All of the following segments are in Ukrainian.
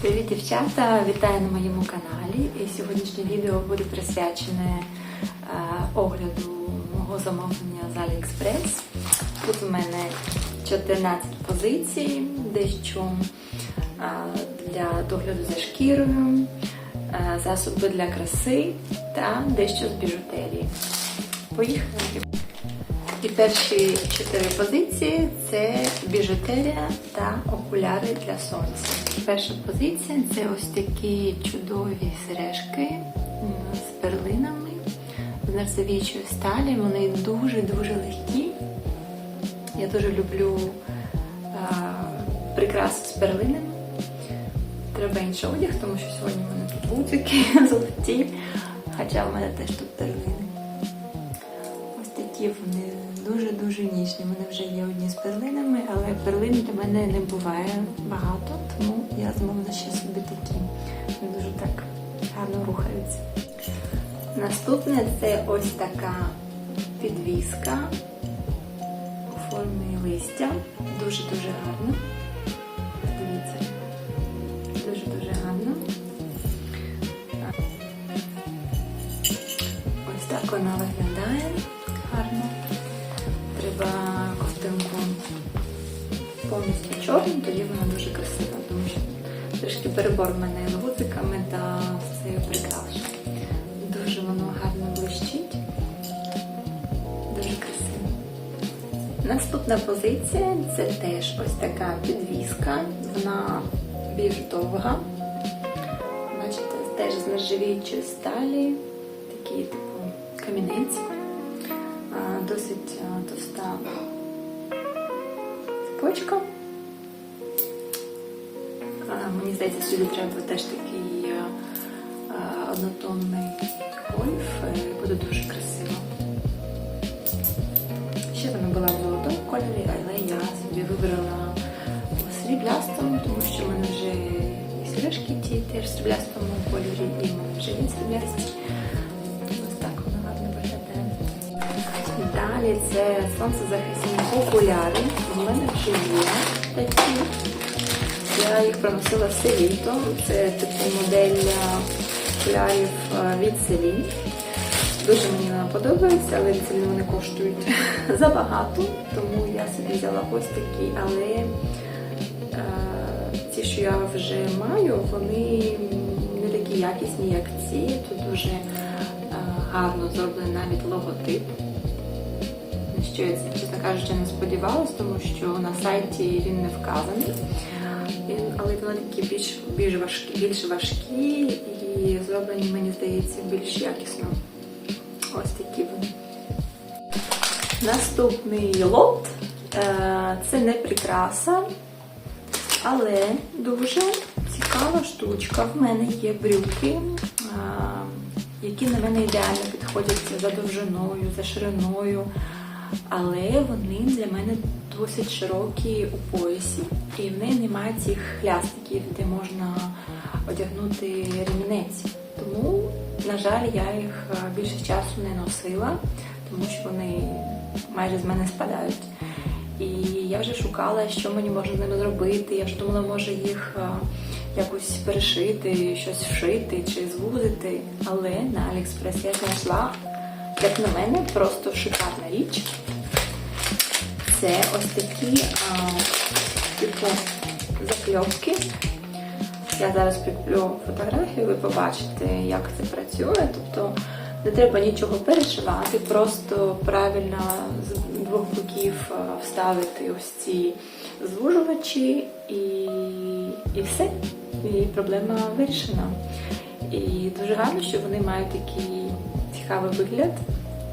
Привіт, дівчата! Вітаю на моєму каналі. І сьогоднішнє відео буде присвячене е, огляду мого замовлення з AliExpress. Тут у мене 14 позицій, дещо е, для догляду за шкірою, е, засоби для краси та дещо з біжутерії. Поїхали! І перші чотири позиції це біжутерія та окуляри для сонця. Перша позиція це ось такі чудові сережки з перлинами з нержавіючої сталі. Вони дуже-дуже легкі. Я дуже люблю а, прикраси з перлинами. Треба інший одяг, тому що сьогодні в мене тут бутики золоті, хоча в мене теж тут перлини. Ось такі вони дуже-дуже ніжні. У мене вже є одні з перлинами, але перлин для мене не буває багато, я замовила ще собі такі. Вони дуже так гарно рухаються. Наступне це ось така підвіска у формі листя. Дуже-дуже гарно. Дивіться, дуже-дуже гарно. Ось так вона виглядає гарно. Треба ковтинку повністю чорну, тоді вона дуже красива, перебор в мене з гудзиками та цією прикрашею. Дуже воно гарно блищить. Дуже красиво. Наступна позиція це теж ось така підвіска. Вона більш довга. Бачите, теж з нержавіючої сталі, такий типу камінець. Досить товста цепочка. Мені здається, сюди треба теж такий а, а, однотонний гольф. е, Буде дуже красиво. Ще вона була в золотому кольорі, але я собі вибрала сріблястому, тому що в мене вже і сережки ті теж в сріблястому кольорі, і в мене вже є сріблясті. Ось так вона гарно. Далі це сонцезахисні окуляри. У мене вже є такі. Я їх проносила все літо. Це типу модель окулярів від Celine. Дуже мені вона подобається, але від вони коштують забагато, тому я собі взяла ось такі. Але е, ті, що я вже маю, вони не такі якісні, як ці. Тут дуже е, гарно зроблений навіть логотип. Що я, чесно кажучи, не сподівалась, тому що на сайті він не вказаний. Але такі більш, більш, важкі, більш важкі і зроблені, мені здається, більш якісно. Ось такі вони. Наступний лот е, це не прикраса, але дуже цікава штучка. В мене є брюки, е, які на мене ідеально підходять за довжиною, за шириною. Але вони для мене досить широкі у поясі. І в неї немає цих хлястиків, де можна одягнути ремінець. Тому, на жаль, я їх е, більше часу не носила, тому що вони майже з мене спадають. І я вже шукала, що мені можна з ними зробити. Я вже думала, може їх е, якось перешити, щось вшити чи звузити. Але на Aliexpress я знайшла, як на мене, просто шикарна річ. Це ось такі а, типу закльопки. Я зараз прикуплю фотографію, ви побачите, як це працює. Тобто не треба нічого перешивати, просто правильно з двох боків вставити ось ці звужувачі і, і все. І проблема вирішена. І дуже гарно, що вони мають такий цікавий вигляд.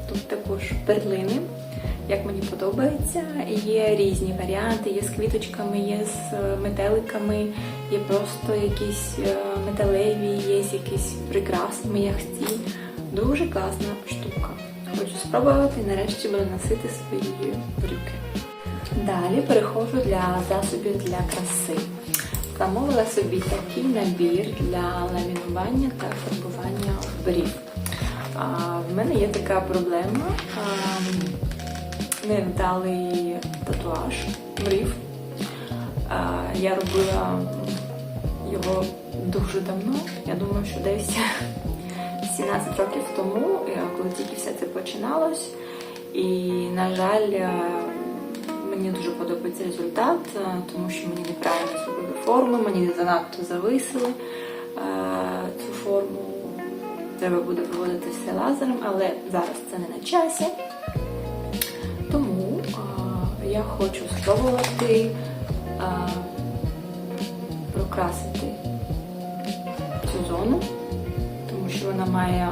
Тут також перлини, як мені подобається. Є різні варіанти, є з квіточками, є з е, метеликами, є просто якісь е, металеві, є якісь прикраси м'яхті. Дуже класна штука. Хочу спробувати і нарешті буду носити свої брюки. Далі переходжу для засобів для краси. Замовила собі такий набір для ламінування та фарбування брів. В мене є така проблема. Невдалий татуаж брів. А, я робила його дуже давно. Я думаю, що десь 17 років тому, е, коли тільки все це починалось. І, на жаль, е, мені дуже подобається результат, е, тому що мені неправильно зробили форму, мені занадто зависили. Треба буде проводити лазером, але зараз це не на часі. Тому е, я хочу спробувати е, прокрасити цю зону, тому що вона має,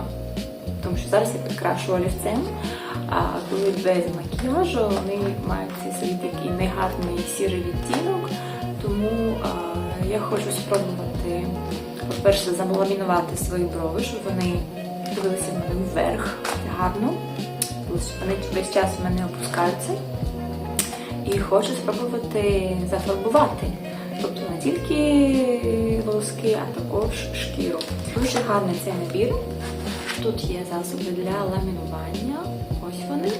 тому що зараз я підкрашу олівцем, а коли без макіяжу вони мають цей свій такий негарний сірий відтінок. Тому е, я хочу спробувати, по-перше, замаламінувати свої брови, щоб вони дивилися в мене вверх гарно. Вони весь час в мене опускаються. І хочу спробувати зафарбувати. Тобто не тільки волоски, а також шкіру. Дуже гарний цей набір. Тут є засоби для ламінування. Ось вони.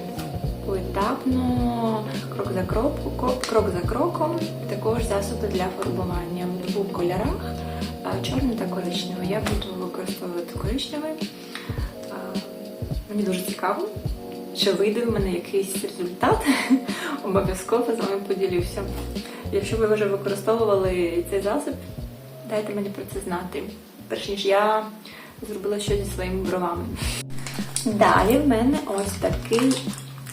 Поетапно, крок за кроком, крок за кроком. Також засоби для фарбування в двох кольорах чорний та коричневий. Я буду використовувати коричневий. Мені дуже цікаво, чи вийде в мене якийсь результат. Обов'язково з вами поділюся. Якщо ви вже використовували цей засіб, дайте мені про це знати. Перш ніж я зробила щось зі своїми бровами. Далі в мене ось такий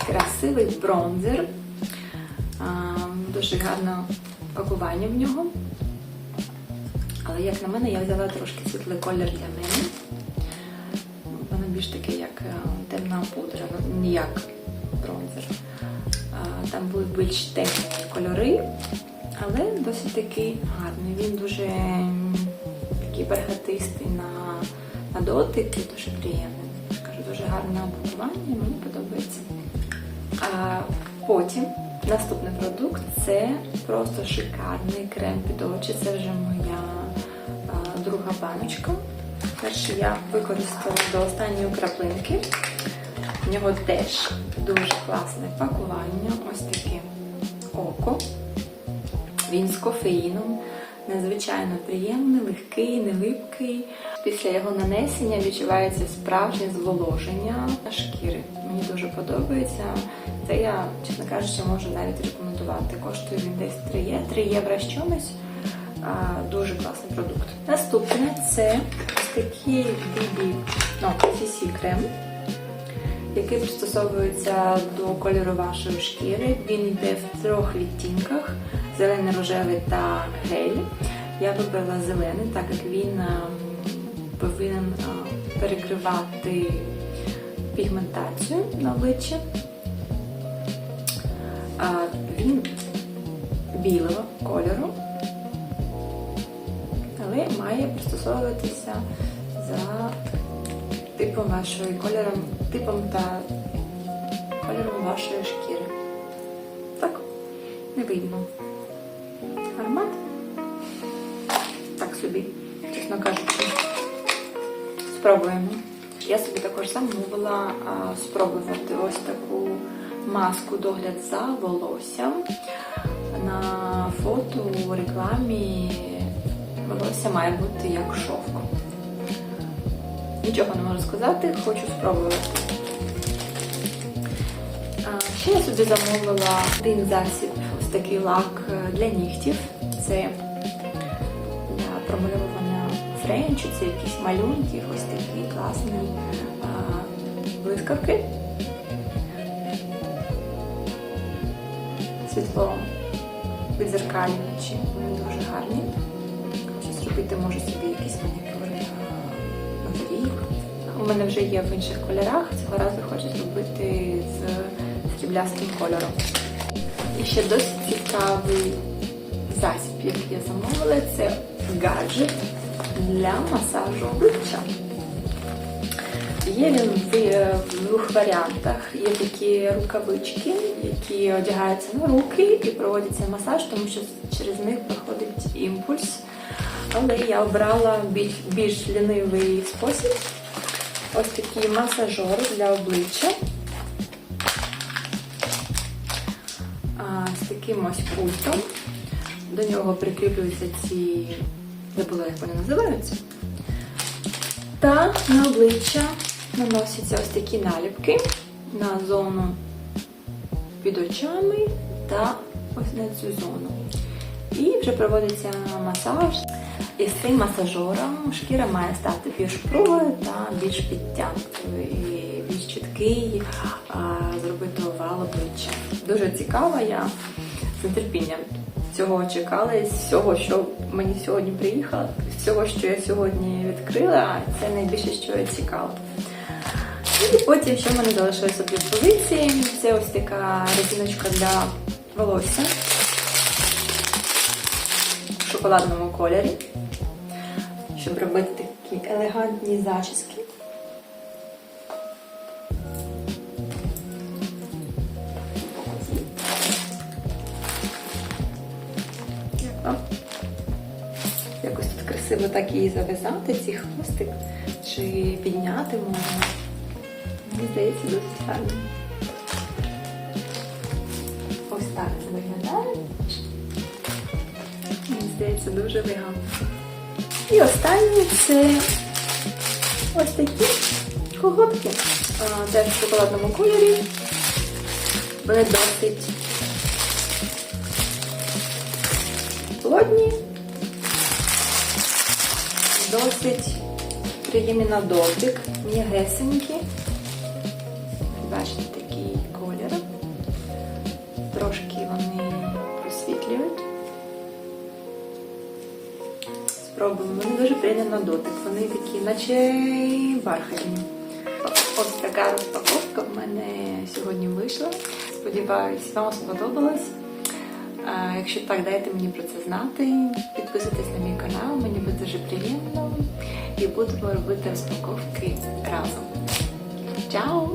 красивий бронзер. Дуже гарне пакування в нього. Як на мене, я взяла трошки світлий колір для мене. Воно більш таке, як е, темна пудра, ну, не як бронзер. Там будуть більш темні кольори, але досить такий гарний. Він дуже такий бархатистий на, на дотик і дуже приємний. Кажу, дуже гарне опакування, мені подобається. А потім наступний продукт це просто шикарний крем під очі. Це вже моя друга баночка. Перший я використала до останньої краплинки. В нього теж дуже класне пакування. Ось таке око. Він з кофеїном. Надзвичайно приємний, легкий, не липкий. Після його нанесення відчувається справжнє зволоження шкіри. Мені дуже подобається. Це я, чесно кажучи, можу навіть рекомендувати. Коштує він десь 3 євро. А, Дуже класний продукт. Наступне це ось такий BB, ну, CC крем, який пристосовується до кольору вашої шкіри. Він йде в трьох відтінках: зелений, рожевий та гель. Я вибрала зелений, так як він повинен перекривати пігментацію на обличчі. Він білого кольору, має пристосовуватися за типом вашої кольором, типом та кольором вашої шкіри. Так, не видно. Аромат. Так собі, чесно кажучи. Спробуємо. Я собі також замовила а, спробувати ось таку маску догляд за волоссям. На фото у рекламі волосся має бути як шовк. Нічого не можу сказати, хочу спробувати. Ще я собі замовила один засіб, ось такий лак для нігтів. Це для промальовування френчу, це якісь малюнки, ось такі класні блискавки. Світло відзеркалюючі, вони дуже гарні. Зробити, може собі якийсь манікюр на рік. У мене вже є в інших кольорах, цього разу хочу зробити з сріблястим кольором. І ще досить цікавий засіб, який я замовила, це гаджет для масажу обличчя. Є він в, двох варіантах. Є такі рукавички, які одягаються на руки і проводиться масаж, тому що через них проходить імпульс. Але я обрала більш, більш лінивий спосіб. Ось такий масажер для обличчя. З таким ось пультом. До нього прикріплюються ці забула, як вони називаються. Та на обличчя наносяться ось такі наліпки на зону під очами та ось на цю зону. І вже проводиться масаж. І з цим масажером шкіра має стати більш пругою та більш підтянутою і більш чіткий, зробити овал обличчя. Дуже цікаво, я з нетерпінням цього чекала з всього, що мені сьогодні приїхало, з всього, що я сьогодні відкрила, це найбільше, що я цікаво. І потім, що в мене залишилося для полиці, це ось така резиночка для волосся в шоколадному кольорі, щоб робити такі елегантні зачіски. Якось тут красиво так її зав'язати, ці хвостик, чи підняти можна. Мені здається, досить гарно. Ось так це виглядає. Здається, дуже вигадно. І останнє це ось такі колготки. Теж в шоколадному кольорі. Вони досить плотні, досить приємні на дотик, м'ягесенькі. Спробуємо. Вони дуже приємні на дотик. Вони такі, наче бархатні. Ось така розпаковка в мене сьогодні вийшла. Сподіваюсь, вам сподобалось. Якщо так, дайте мені про це знати. Підписуйтесь на мій канал, мені буде дуже приємно. І будемо робити розпаковки разом. Чао!